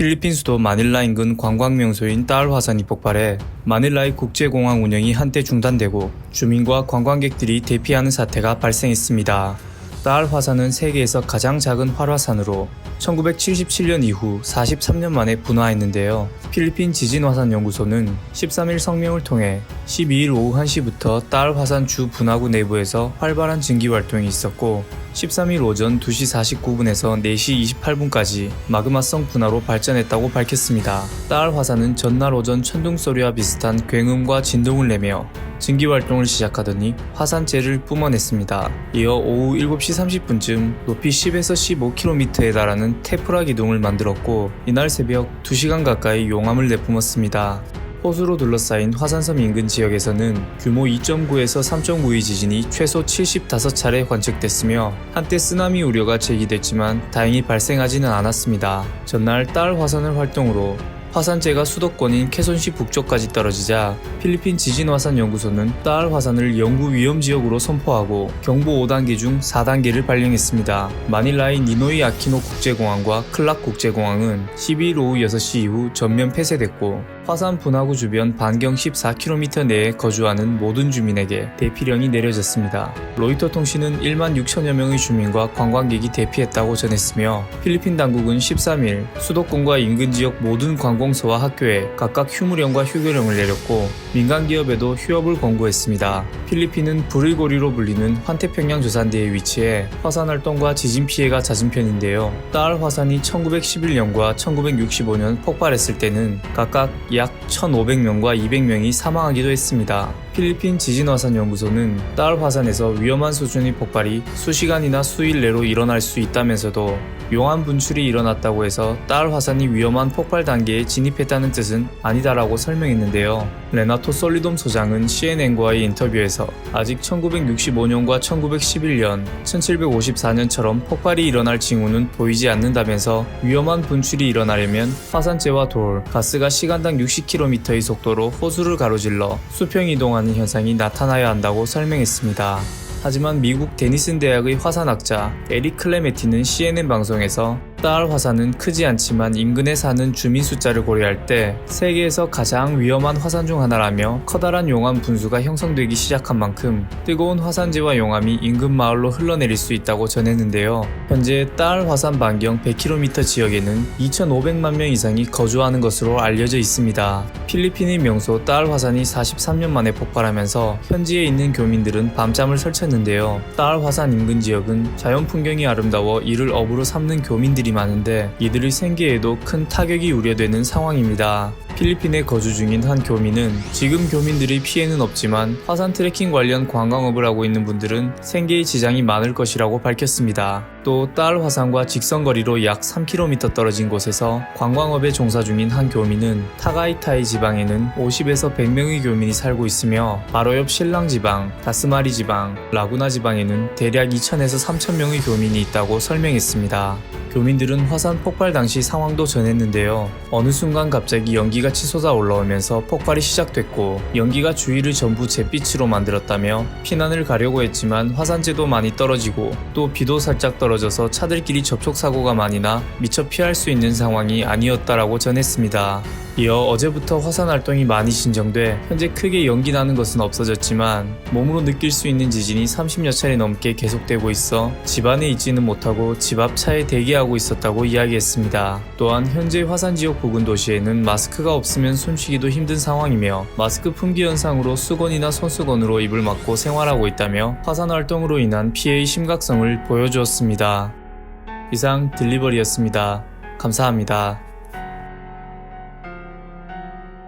필리핀 수도 마닐라 인근 관광 명소인 따을 화산이 폭발해 마닐라의 국제공항 운영이 한때 중단되고 주민과 관광객들이 대피하는 사태가 발생했습니다. 따을 화산은 세계에서 가장 작은 활화산으로 1977년 이후 43년 만에 분화했는데요. 필리핀 지진화산연구소는 13일 성명을 통해 12일 오후 1시부터 따을 화산 주 분화구 내부에서 활발한 증기 활동이 있었고 13일 오전 2시 49분에서 4시 28분까지 마그마성 분화로 발전했다고 밝혔습니다. 따을 화산은 전날 오전 천둥 소리와 비슷한 굉음과 진동을 내며 증기 활동을 시작하더니 화산재를 뿜어냈습니다. 이어 오후 7시 30분쯤 높이 10에서 15km에 달하는 테프라 기둥을 만들었고 이날 새벽 2시간 가까이 용암을 내뿜었습니다. 호수로 둘러싸인 화산섬 인근 지역에서는 규모 2.9에서 3.9의 지진이 최소 75차례 관측됐으며 한때 쓰나미 우려가 제기됐지만 다행히 발생하지는 않았습니다. 전날 딸 화산을 활동으로 화산재가 수도권인 캐손시 북쪽까지 떨어지자 필리핀 지진화산연구소는 딸 화산을 연구 위험 지역으로 선포하고 경보 5단계 중 4단계를 발령했습니다. 마닐라의 니노이 아키노 국제공항과 클락 국제공항은 12일 오후 6시 이후 전면 폐쇄됐고 화산 분화구 주변 반경 14km 내에 거주하는 모든 주민에게 대피령이 내려졌습니다. 로이터 통신은 1만 6천여 명의 주민과 관광객이 대피했다고 전했으며 필리핀 당국은 13일 수도권과 인근 지역 모든 관공서와 학교에 각각 휴무령과 휴교령을 내렸고 민간 기업에도 휴업을 권고했습니다. 필리핀은 불의 고리로 불리는 환태평양 조산대에 위치해 화산 활동과 지진 피해가 잦은 편인데요. 딸 화산이 1911년과 1965년 폭발했을 때는 각각 약 1,500명과 200명이 사망하기도 했습니다. 필리핀 지진화산연구소는 딸 화산에서 위험한 수준의 폭발이 수시간이나 수일 내로 일어날 수 있다면서도 용암 분출이 일어났다고 해서 딸 화산이 위험한 폭발 단계에 진입했다는 뜻은 아니다라고 설명했는데요. 레나토 솔리돔 소장은 CNN과의 인터뷰에서 아직 1965년과 1911년, 1754년처럼 폭발이 일어날 징후는 보이지 않는다면서 위험한 분출이 일어나려면 화산재와 돌, 가스가 시간당 60km의 속도로 호수를 가로질러 수평 이동하는 현상이 나타나야 한다고 설명했습니다. 하지만 미국 데니슨 대학의 화산학자 에릭 클레메티는 CNN 방송에서 딸 화산은 크지 않지만 인근에 사는 주민 숫자를 고려할 때 세계에서 가장 위험한 화산 중 하나라며 커다란 용암 분수가 형성되기 시작한 만큼 뜨거운 화산재와 용암이 인근 마을로 흘러내릴 수 있다고 전했는데요. 현재 딸 화산 반경 100km 지역에는 2,500만 명 이상이 거주하는 것으로 알려져 있습니다. 필리핀의 명소 딸 화산이 43년 만에 폭발하면서 현지에 있는 교민들은 밤잠을 설쳤는데요. 딸 화산 인근 지역은 자연 풍경이 아름다워 이를 업으로 삼는 교민들이 많은데 이들의 생계에도 큰 타격이 우려되는 상황입니다. 필리핀에 거주 중인 한 교민은 지금 교민들의 피해는 없지만 화산 트레킹 관련 관광업을 하고 있는 분들은 생계에 지장이 많을 것이라고 밝혔습니다. 또 딸 화산과 직선거리로 약 3km 떨어진 곳에서 관광업에 종사 중인 한 교민은 타가이타이 지방에는 50에서 100명의 교민이 살고 있으며 바로 옆 신랑 지방, 다스마리 지방, 라구나 지방에는 대략 2,000에서 3,000명의 교민이 있다고 설명했습니다. 교민들은 화산 폭발 당시 상황도 전했는데요. 어느 순간 갑자기 연기가 치솟아 올라오면서 폭발이 시작됐고 연기가 주위를 전부 잿빛으로 만들었다며 피난을 가려고 했지만 화산재도 많이 떨어지고 또 비도 살짝 떨어 져서 차들끼리 접촉 사고가 많이 나 미처 피할 수 있는 상황이 아니었다라고 전했습니다. 이어 어제부터 화산 활동이 많이 진정돼 현재 크게 연기 나는 것은 없어졌지만 몸으로 느낄 수 있는 지진이 30여 차례 넘게 계속되고 있어 집 안에 있지는 못하고 집 앞 차에 대기하고 있었다고 이야기했습니다. 또한 현재 화산 지역 부근 도시에는 마스크가 없으면 숨쉬기도 힘든 상황이며 마스크 품귀 현상으로 수건이나 손수건으로 입을 막고 생활하고 있다며 화산 활동으로 인한 피해의 심각성을 보여주었 이상 딜리버리였습니다. 감사합니다.